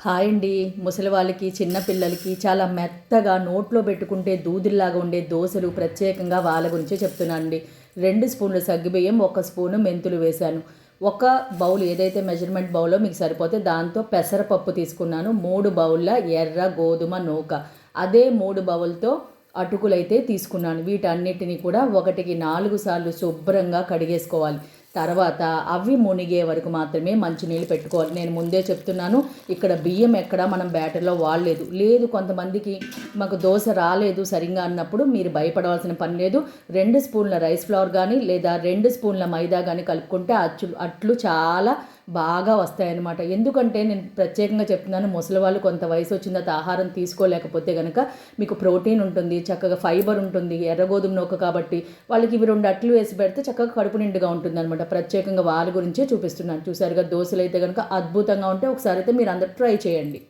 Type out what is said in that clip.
Hi అండి. ముసలి వాళ్ళకి చిన్నపిల్లలకి చాలా మెత్తగా నోట్లో పెట్టుకుంటే దూదిల్లాగా ఉండే దోశలు ప్రత్యేకంగా వాళ్ళ గురించే చెప్తున్నాను అండి. రెండు స్పూన్లు సగ్గుబియ్యం ఒక స్పూను మెంతులు వేశాను. ఒక బౌల్ ఏదైతే మెజర్మెంట్ బౌల్లో మీకు సరిపోతే దాంతో పెసరపప్పు తీసుకున్నాను. మూడు బౌల్ల ఎర్ర గోధుమ నూక. అదే మూడు బౌల్తో అటుకులైతే తీసుకున్నాను. వీటన్నిటిని కూడా ఒకటికి నాలుగు సార్లు శుభ్రంగా కడిగేసుకోవాలి. తర్వాత అవి మునిగే వరకు మాత్రమే మంచినీళ్ళు పెట్టుకోవాలి. నేను ముందే చెప్తున్నాను ఇక్కడ బియ్యం ఎక్కడ మనం బ్యాటర్లో వాడలేదు. లేదు కొంతమందికి మాకు దోశ రాలేదు సరిగ్గా అన్నప్పుడు మీరు భయపడవలసిన పని లేదు. రెండు స్పూన్ల రైస్ ఫ్లవర్ కానీ లేదా రెండు స్పూన్ల మైదా కానీ కలుపుకుంటే అచ్చు అట్లు చాలా బాగా వస్తాయన్నమాట. ఎందుకంటే నేను ప్రత్యేకంగా చెప్తున్నాను ముసలి వాళ్ళు కొంత వయసు వచ్చిన తర్వాత ఆహారం తీసుకోలేకపోతే కనుక మీకు ప్రోటీన్ ఉంటుంది చక్కగా ఫైబర్ ఉంటుంది ఎర్ర గోధుమ నూక కాబట్టి వాళ్ళకి ఇవి రెండు అట్లు వేసి పెడితే చక్కగా కడుపు నిండుగా ఉంటుంది అనమాట ప్రత్యేకంగా వాళ్ళ గురించే చూపిస్తున్నాను. చూసారుగా దోశలు అయితే కనుక అద్భుతంగా ఉంటే ఒకసారి అయితే మీరు అందరు ట్రై చేయండి.